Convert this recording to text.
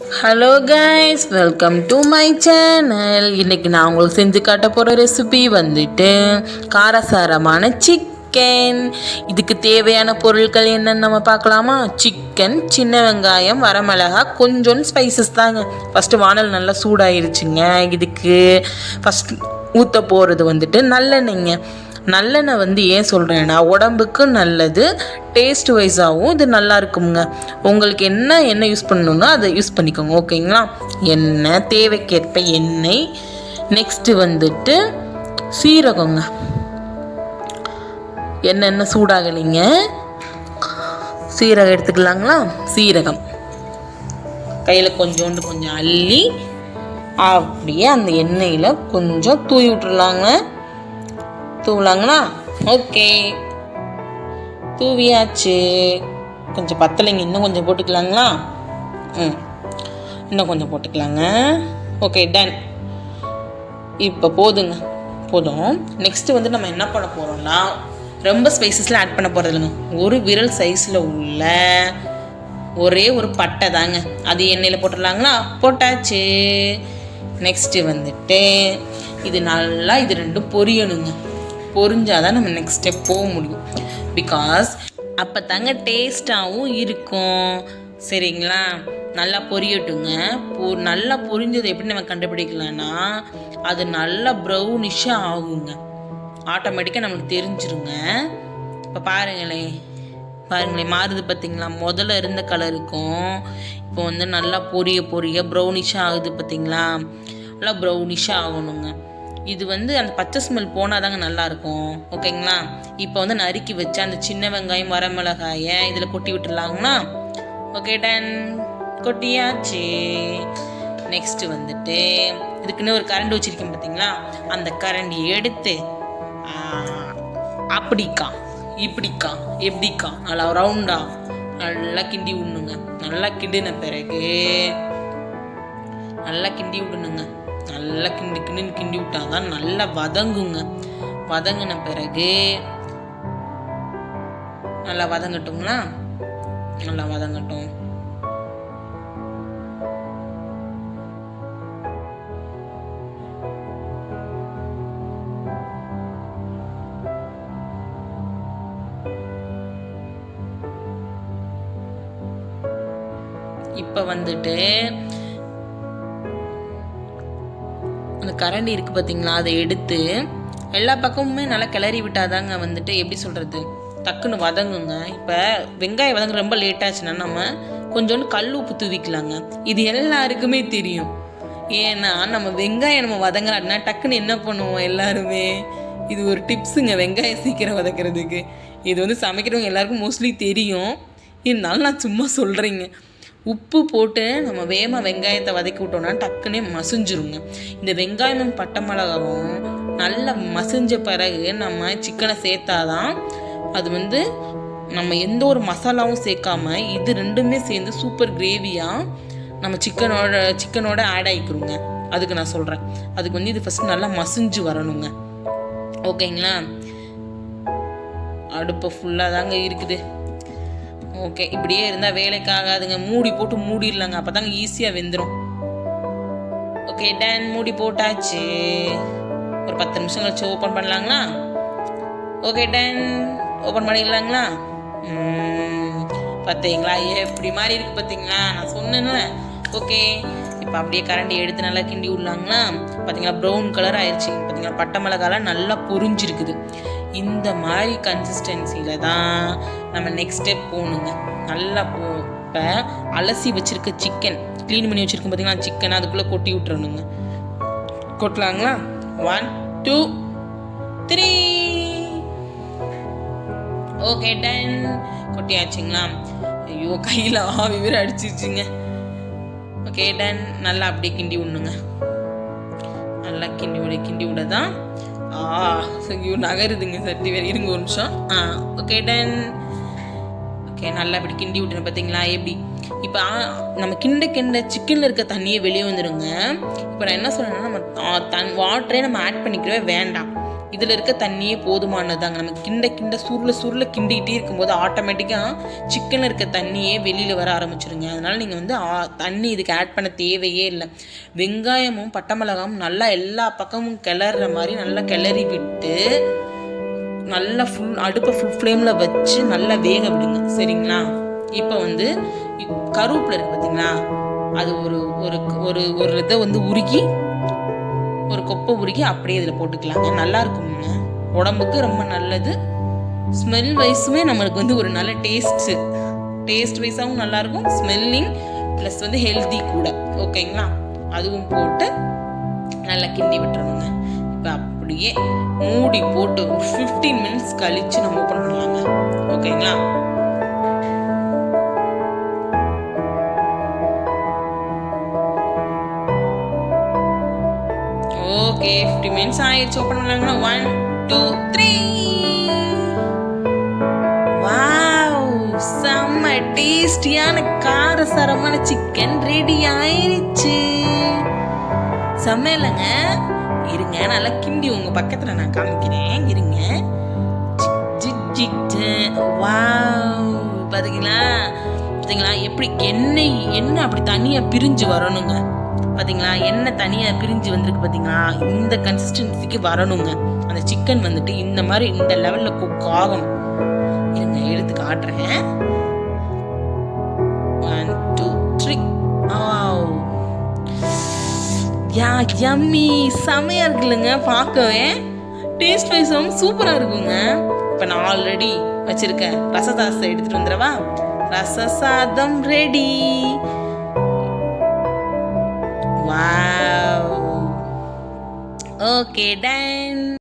Hello guys welcome to my channel இன்றைக்கி நான் உங்களுக்கு செஞ்சு காட்ட போகிற ரெசிபி வந்துட்டு காரசாரமான சிக்கன் இதுக்கு தேவையான பொருட்கள் என்னன்னு நம்ம பார்க்கலாமா? சிக்கன் சின்ன வெங்காயம் வரமிளகா கொஞ்சோண்டு ஸ்பைசஸ் தாங்க. ஃபஸ்ட்டு வானல் நல்லா சூடாயிருச்சுங்க. இதுக்கு ஃபஸ்ட் ஊற்ற போகிறது வந்துட்டு நல்லெண்ணெய்ங்க. நல்லெண்ணெய் வந்து ஏன் சொல்கிறேன்னா உடம்புக்கு நல்லது டேஸ்ட் வைஸாகவும் இது நல்லா இருக்குங்க உங்களுக்கு என்ன எண்ணெய் யூஸ் பண்ணணும்னா அதை யூஸ் பண்ணிக்கோங்க ஓகேங்களா? எண்ணெய் தேவைக்கேற்ப எண்ணெய். நெக்ஸ்ட்டு வந்துட்டு சீரகங்க. என்னென்ன சூடாகலைங்க? சீரகம் எடுத்துக்கலாங்களா? சீரகம். கையில் கொஞ்சோண்டு கொஞ்சம் அள்ளி அப்படியே அந்த எண்ணெயில் கொஞ்சம் தூவி விட்டுருலாங்க தூவலாங்களா ஓகே. தூவியாச்சு. கொஞ்சம் பத்தலைங்க. இன்னும் கொஞ்சம் போட்டுக்கலாங்களா? ம். இன்னும் கொஞ்சம் போட்டுக்கலாங்க. Okay done. இப்போ போதுங்க. போதும். நெக்ஸ்ட்டு வந்து நம்ம என்ன பண்ண போகிறோம்னா ரொம்ப ஸ்பைசஸ்லாம் ஆட் பண்ண போகிறது இல்லைங்க. ஒரு விரல் சைஸில் உள்ள ஒரே ஒரு பட்டை தாங்க. அது எண்ணெயில் போட்டுடலாங்களா? போட்டாச்சு. நெக்ஸ்ட்டு வந்துட்டு இது நல்லா இது ரெண்டும் பொரியணுங்க. பொரிஞ்சாதான் நம்ம நெக்ஸ்ட் ஸ்டெப் போக முடியும். பிகாஸ் அப்போ தாங்க டேஸ்ட்டாகவும் இருக்கும். சரிங்களா? நல்லா பொரியட்டுங்க. பொ நல்லா பொரிஞ்சது எப்படி நம்ம கண்டுபிடிக்கலாம்னா அது நல்லா ப்ரௌனிஷாக ஆகுங்க. ஆட்டோமேட்டிக்காக நமக்கு தெரிஞ்சிருங்க. இப்போ பாருங்களேன் பாருங்களேன் மாறுது பார்த்தீங்களா முதல்ல இருந்த கலருக்கும் இப்போ வந்து நல்லா பொரிய பொரிய ப்ரௌனிஷாக ஆகுது பார்த்தீங்களா நல்லா ப்ரௌனிஷாக ஆகணுங்க. இது வந்து அந்த பச்சை ஸ்மெல் போனால் தாங்க நல்லாயிருக்கும் ஓகேங்களா? இப்போ வந்து நறுக்கி வச்சு அந்த சின்ன வெங்காயம் வரமிளகாயை இதில் கொட்டி விட்டுடலாங்களா? ஓகே டன் கொட்டியாச்சு. நெக்ஸ்ட்டு வந்துட்டு இதுக்குன்னு ஒரு கரண்டி வச்சுருக்கேன் பார்த்தீங்களா அந்த கரண்டி எடுத்து அப்படிக்கா இப்படிக்கா எப்படிக்கா? நல்லா ரவுண்டா நல்லா கிண்டி விடணுங்க. நல்லா கிண்டின பிறகு நல்லா கிண்டி விடணுங்க. நல்லா கிண்டி கிண்டி விட்டால் தான் நல்லா வதங்குங்க. வதங்கின பிறகு நல்லா வதங்கட்டுங்களா? நல்லா வதங்கட்டும். இப்போ வந்துட்டு அந்த கரண்டி இருக்கு பார்த்தீங்களா அதை எடுத்து எல்லா பக்கமுமே நல்லா கிளறி விட்டாதாங்க வந்துட்டு எப்படி சொல்கிறது டக்குன்னு வதங்குங்க. இப்போ வெங்காயம் வதங்க ரொம்ப லேட் ஆச்சுன்னா நம்ம கொஞ்சோண்டு கல் உப்பு தூவிக்கலாங்க. இது எல்லாருக்குமே தெரியும். ஏன்னா நம்ம வெங்காயம் நம்ம வதங்கலாட்டினா டக்குன்னு என்ன பண்ணுவோம் எல்லாருமே? இது ஒரு டிப்ஸுங்க வெங்காயம் சீக்கிரம் வதக்கிறதுக்கு. இது வந்து சமைக்கிறவங்க எல்லாருக்கும் மோஸ்ட்லி தெரியும். இருந்தாலும் நான் சும்மா சொல்கிறேங்க உப்பு போட்டு நம்ம வேகமாக வெங்காயத்தை வதக்கி விட்டோம்னா டக்குனே மசிஞ்சிருங்க. இந்த வெங்காயமும் பட்டை மிளகாவும் நல்லா மசிஞ்ச பிறகு நம்ம சிக்கனை சேர்த்தாதான் அது வந்து நம்ம எந்த ஒரு மசாலாவும் சேர்க்காம இது ரெண்டுமே சேர்ந்து சூப்பர் கிரேவியாக நம்ம சிக்கனோட சிக்கனோட ஆட் ஆகிக்கிறோங்க அதுக்கு நான் சொல்கிறேன் அதுக்கு வந்து இது ஃபஸ்ட்டு நல்லா மசிஞ்சு வரணுங்க. ஓகேங்களா அடுப்பை ஃபுல்லாக தாங்க இருக்குது. ஓகே இப்படியே இருந்தால் வேலைக்கு ஆகாதுங்க. மூடி போட்டு மூடிடலாங்க. அப்போ தாங்க ஈஸியாக வெந்துடும் ஓகே டன் மூடி போட்டாச்சு. ஒரு பத்து நிமிஷம் கழிச்சு ஓப்பன் பண்ணலாங்களா? ஓகே டன் ஓப்பன் பண்ணிடலாங்களா? பார்த்தீங்களா பார்த்தீங்களா எப்படி மாதிரி இருக்குது பார்த்தீங்களா நான் சொன்னேன்ல. ஓகே இப்போ அப்படியே கரண்டி எடுத்து நல்லா கிண்டி விடலாங்களா? பார்த்தீங்களா ப்ரௌன் கலர் ஆயிடுச்சு பார்த்தீங்களா பட்டை மிளகாலாம் நல்லா பொரிஞ்சிருக்குது. இந்த மாதிரி கன்சிஸ்டன்சியில் தான் நம்ம நெக்ஸ்ட் ஸ்டெப் போகணுங்க. நல்லா போ இப்போ அலசி வச்சுருக்க சிக்கன் க்ளீன் பண்ணி வச்சுருக்கோம் பார்த்தீங்கன்னா சிக்கன் அதுக்குள்ளே கொட்டி விட்டுறணுங்க. கொட்டலாங்களா? One two three okay done கொட்டியாச்சுங்களா? ஐயோ கையில் ஆவி வேறு அடிச்சிருச்சுங்க. ஓகே டன் நல்லா அப்படியே கிண்டி விடணுங்க. நல்லா கிண்டி விட கிண்டி விட தான் ஆ ஐயோ நகருதுங்க சட்டி வேறு இருங்க ஒரு நிமிஷம். ஆ ஓகே டன் ஓகே நல்லா இப்படி கிண்டி விட்டுறேன் பார்த்தீங்களா எப்படி? இப்போ நம்ம கிண்ட கிண்ட சிக்கனில் இருக்க தண்ணியை வெளியே வந்துடுங்க இப்போ நான் என்ன சொல்கிறேன்னா நம்ம தன் வாட்டரே நம்ம ஆட் பண்ணிக்கவே வேண்டாம். இதில் இருக்க தண்ணியே போதுமானதாங்க நம்ம கிண்ட கிண்ட சுருள சுருள கிண்டிக்கிட்டே இருக்கும்போது ஆட்டோமேட்டிக்காக சிக்கனில் இருக்க தண்ணியே வெளியில் வர ஆரம்பிச்சிருங்க. அதனால் நீங்கள் வந்து ஆ- தண்ணி இதுக்கு ஆட் பண்ண தேவையே இல்லை. வெங்காயமும் பட்டை மிளகாயும் நல்லா எல்லா பக்கமும் கிளற மாதிரி நல்லா கிளறி விட்டு நல்லா ஃபுல் அடுப்பை ஃபுல் ஃப்ளேமில் வச்சு நல்லா வேக விடுங்க. சரிங்களா? இப்போ வந்து கருவேப்பில் கருவேப்பிலை இருக்குது பார்த்தீங்களா அது ஒரு ஒரு ஒரு ஒரு இதை வந்து உருகி ஒரு கொப்பை உருகி அப்படியே இதில் போட்டுக்கலாங்க. நல்லா இருக்குங்க. உடம்புக்கு ரொம்ப நல்லது. ஸ்மெல் வைஸுமே நம்மளுக்கு வந்து ஒரு நல்ல டேஸ்ட்டு டேஸ்ட் வைஸாகவும் நல்லாயிருக்கும் ஸ்மெல்லிங் ப்ளஸ் வந்து ஹெல்தி கூட. ஓகேங்களா அதுவும் போட்டு நல்லா கிண்டி விட்டுருவோங்க இப்போ அப்படியே மூடி போட்டு ஒரு ஃபிஃப்டீன் மினிட்ஸ் கழித்து நம்ம ஓப்பன் பண்ணலாங்க. ஓகேங்களா ஓகே ஃபிஃப்டி மினிட்ஸ் ஆயிடுச்சு. ஓப்பன் பண்ணாங்கன்னா ஒன் டூ த்ரீ வாவ் செம்ம டேஸ்டியான காரசாரமான சிக்கன் ரெடி ஆயிடுச்சு செம்ம இல்லைங்க இருங்க நல்லா கிண்டி உங்க பக்கத்துல நான் காமிக்கிறேன். இருங்க. வாவ் பாத்தீங்களா? பாத்தீங்களா? எப்படி எண்ணெய் எண்ணெய் அப்படி தனியா பிரிஞ்சு வரணுங்க. பார்த்தீங்களா எண்ணெய் தனியாக பிரிஞ்சு வந்திருக்கு பார்த்தீங்களா இந்த கன்சிஸ்டன்சிக்கு வரணுங்க. அந்த சிக்கன் வந்துட்டு இந்த மாதிரி இந்த லெவலில் குக் ஆகணும். இருங்க எடுத்து காட்டுறேன். One two three yeah yummy செமையா இருக்குல்லங்க பார்க்கவே. டேஸ்ட் வைஸும் சூப்பராக இருக்குங்க. இப்போ நான் ஆல்ரெடி வச்சிருக்கேன் ரசதாசை எடுத்துகிட்டு வந்துடவா? ரச சாதம் ரெடி வாவ் ஓகே டன்